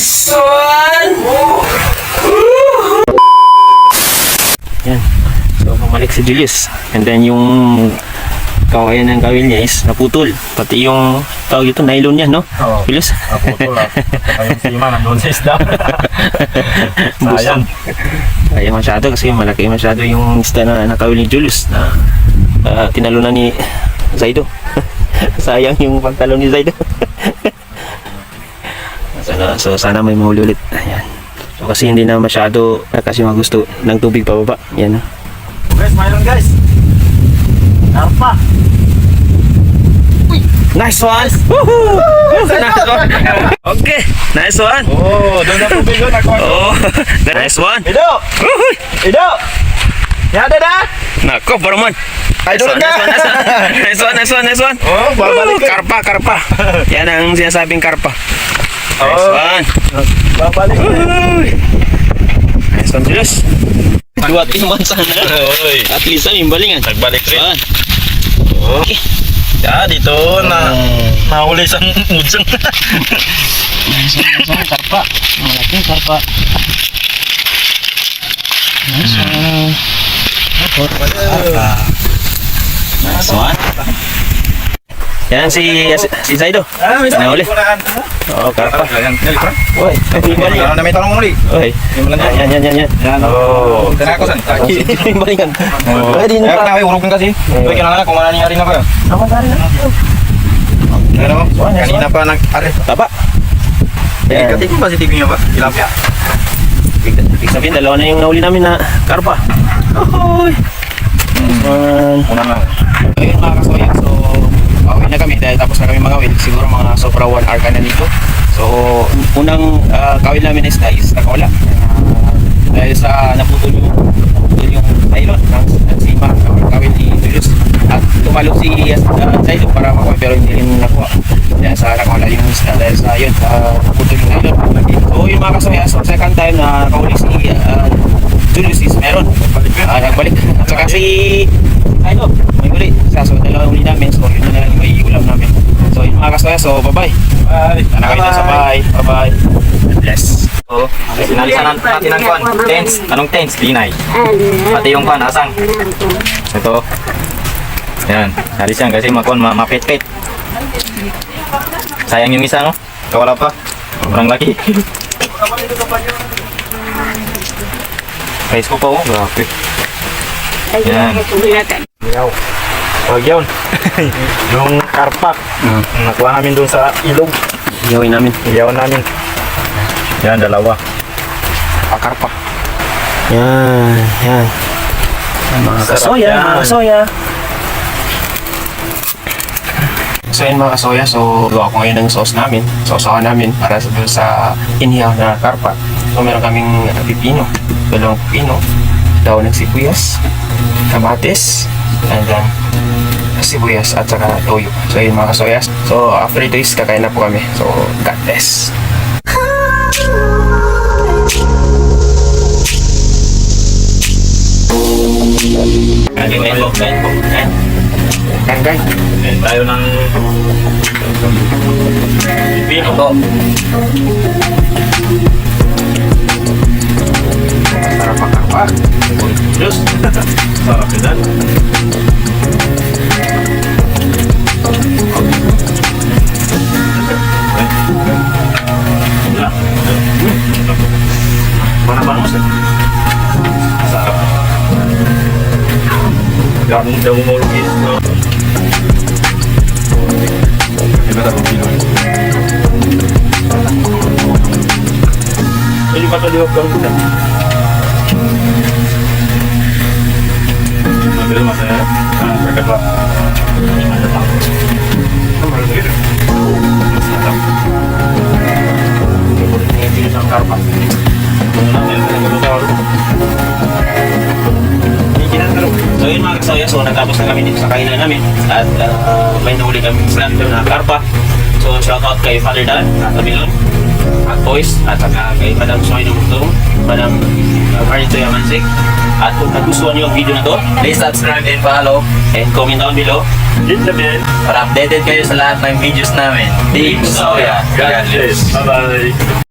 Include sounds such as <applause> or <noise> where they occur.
One! Yan. So, bumalik si Julius. And then yung kawayan ng kawil niya is naputol. Pati yung tawag ito, nylon niya, no? Oo. Julius? Naputol ah. Saka yung sima nandun sa isda. <laughs> Sayang. Ayaw masyado kasi malaki masyado yung isda na nakawil ni Julius na uh, tinalunan ni Zaido. <laughs> Sayang yung pagtalo ni Zaido. <laughs> na- so sana may mahuli ulit. Ayan. So kasi hindi na masyado uh, kasi magusto ng tubig pababa. Yan. no? Guys, mayroon guys. Narpa. Nice one! Woohoo! <laughs> Okay, nice one! Oh, doon na tubig doon. Ako. Oh, <laughs> nice one! Ido! Ido! Yada na! Nako, Barman! Ay, Nice one, nice na! one, nice one, nice one, nice one, nice one. <laughs> Oh, babalik. Karpa, karpa. Yan ang sinasabing karpa. Nice Oh. one. Babalik. Uy. Nice one, Julius. Dua timan sana. <laughs> At least ay imbalingan. Nagbalik rin. Yan. Oh. Ya, dito na nahuli sa <laughs> mudsang. Nice one, nice one, karpa. Malaking karpa. Nice one. Nice one. Yan si si Zaido. Ah, may Nahuli. ko na. Oh, karpa. Yan, yan, yan. Uy, imbalingan. Ano na may tanong muli? Uy. Yan, yan, yan, yan. Yan. Oh, tara ko san. Kaki. Imbalingan. Oh. Pwede Kaya na. na urog kasi. Uy, kinala na kung ano nangyari na ba. Tama na rin. Ano? Kanina pa nag are. Taba. Eh, Yan. kati ko ba si TV niya ba? Tilapia. Ibig sabihin, dalawa na yung nahuli namin na karpa. Ahoy! Um, Una na. ayun mga kasoya, so pauwi na kami dahil tapos na kami mga. Siguro mga sobra 1 hour ka na dito. So, unang uh, kawil namin is guys, nakawala. Uh, dahil sa naputol yung, naputol yung nylon ng, ng sima, ng kawil ni Julius. At tumalo si uh, Zaido para makuha pero hindi rin nakuha. Dahil sa nakawala yung isda dahil sa yun, uh, naputol yung nylon. So, yung mga kasoya, so second time na nakahuli si uh, Julius is meron. Ah, nagbalik. At saka si ano, may uli. Kaso dalawa uli namin. So yun na lang yung may ulam namin. So yun mga kasoya. So bye-bye. Bye. Ano kayo sa bahay. Bye-bye. Bless. So, sinalisan natin ang kwan. Tents. Anong tents? Linay. Pati yung kwan, asang. Ito. Yan. Salis yan kasi makon, ma mapit-pit. Sayang yung isa, no? Kawala pa. Sobrang laki. <laughs> Price ko pa, oh. Grabe. Yan. Yaw. Huwag yun. <laughs> yung karpak. Nakuha namin doon sa ilog. Gawin namin. Iyawan namin. Yan, dalawa. Pakarpa. Yan. Yan. Mga Sarap kasoya. yan. Mga kasoya. So yun mga kasoya, so gawa ko ngayon ng sauce namin. Sausawan namin para sa, sa inihaw na karpa. So meron kaming pipino, dalawang pipino, daw ng sibuyas, kamatis, and then sibuyas at saka toyo. So yun mga kasoya. So after ito is kakain na po kami. So God bless. Kain po, kain po, kain. Kain, kain. Kain tayo ng pipino. Gak mudah mau Hebat aku kilo Ini kata dia kalau kita. Ambil masa ya Nah, mereka telah Ada tahu Kamu gitu Masa Ini kasoya, so natapos na kami dito sa kainan namin at uh, may nahuli kami sa doon na karpa. So shoutout kay Father Dan, Tabilon, at Boys, at saka kay Madam Soy Dumutong, Madam uh, Carnito Yamansik. At kung nagustuhan niyo ang video na to, Please subscribe and follow and comment down below. Hit the bell. para updated kayo sa lahat ng videos namin. Team Soya. God bless. Bye-bye.